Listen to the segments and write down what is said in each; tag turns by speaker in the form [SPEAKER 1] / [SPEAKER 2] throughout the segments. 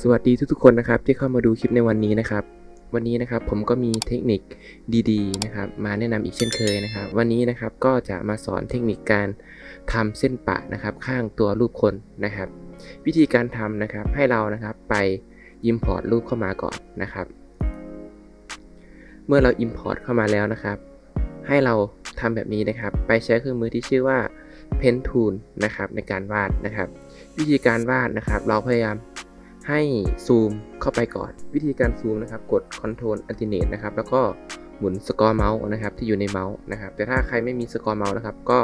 [SPEAKER 1] สวัสดีทุกๆคนนะครับที่เข้ามาดูคลิปในวันนี้นะครับ วันนี้นะครับผมก็มีเทคนิคดีๆนะครับมาแนะนำอีกเช่นเคยนะครับ วันนี้นะครับก็จะมาสอนเทคนิคการทำเส้นปะนะครับ ข้างตัวรูปคนนะครับ วิธีการทำนะครับให้เรานะครับไป Import รูปเข้ามาก่อนนะครับ เมื่อเรา Import เข้ามาแล้วนะครับ ให้เราทำแบบนี้นะครับ ไปใช้เครื่องมือที่ชื่อว่า Pen Tool นะครับในการวาดนะครับ วิธีการวาดนะครับ เราพยายาม ให้ซูมเข้าไปก่อน วิธีการซูมนะครับ กด Ctrl Alternate นะครับ แล้วก็หมุนสกอร์เมาส์นะครับ ที่อยู่ในเมาส์นะครับ แต่ถ้าใครไม่มีสกอร์เมาส์นะครับ ก็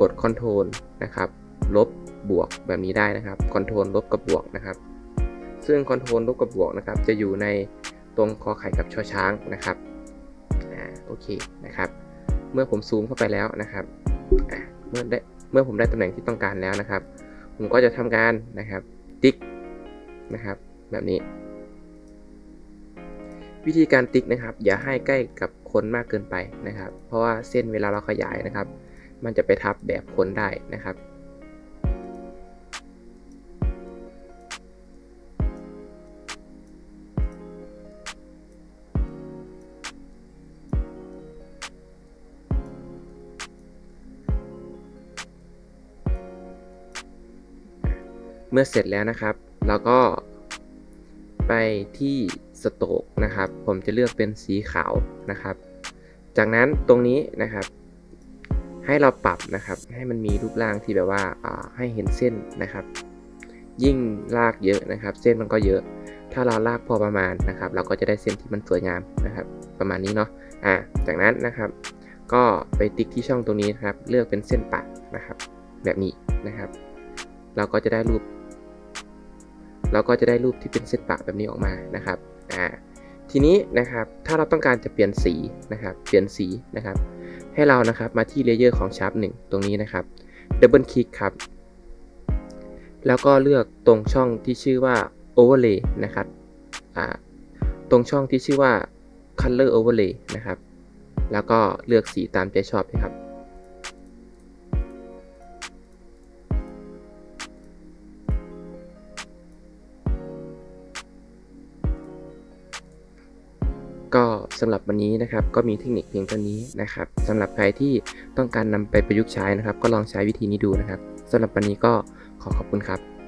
[SPEAKER 1] กด Ctrl นะครับ ลบบวกแบบนี้ได้นะครับ Ctrl ลบกับบวกนะครับ ซึ่ง Ctrl ลบกับบวกนะครับ จะอยู่ในตรงคอไข่กับชอช้างนะครับอ่าโอเคนะครับ เมื่อผมซูมเข้าไปแล้วนะครับเมื่อได้เมื่อผมได้ตำแหน่งที่ต้องการแล้วนะครับ ผมก็จะทำการนะครับติ๊ก นะครับ แบบนี้ วิธีการติ๊กนะครับ อย่าให้ใกล้กับคนมากเกินไปนะครับ เพราะว่าเส้นเวลาเราขยายนะครับ มันจะไปทับแบบคนได้นะครับเมื่อเสร็จแล้วนะครับ เราก็ไปที่สโตกนะครับ ผมจะเลือกเป็นสีขาวนะครับ จากนั้นตรงนี้นะครับ ให้เราปรับนะครับ ให้มันมีรูปร่างที่แบบว่าอ่าให้เห็นเส้นนะครับ ยิ่งลากเยอะนะครับ เส้นมันก็เยอะ ถ้าเราลากพอประมาณนะครับ เราก็จะได้เส้นที่มันสวยงามนะครับ ประมาณนี้เนาะอ่าจากนั้นนะครับ ก็ไปติ๊กที่ช่องตรงนี้นะครับ เลือกเป็นเส้นปะนะครับ แบบนี้นะครับ เราก็จะได้รูป เราก็จะได้รูปที่เป็นเส้นปะแบบนี้ออกมานะครับอ่าทีนี้นะครับถ้าเราต้องการจะเปลี่ยนสีนะครับ เปลี่ยนสีนะครับ ให้เรานะครับมาที่เลเยอร์ของชาร์ปหนึ่งตรงนี้นะครับดับเบิลคลิกครับ แล้วก็เลือกตรงช่องที่ชื่อว่า overlay นะครับอ่าตรงช่องที่ชื่อว่า color overlay นะครับ แล้วก็เลือกสีตามใจชอบนะครับ สำหรับวันนี้นะครับก็มีเทคนิคเพียงเท่านี้นะครับสำหรับใครที่ต้องการนำไปประยุกต์ใช้นะครับ ก็ลองใช้วิธีนี้ดูนะครับสำหรับวันนี้ก็ขอขอบคุณครับ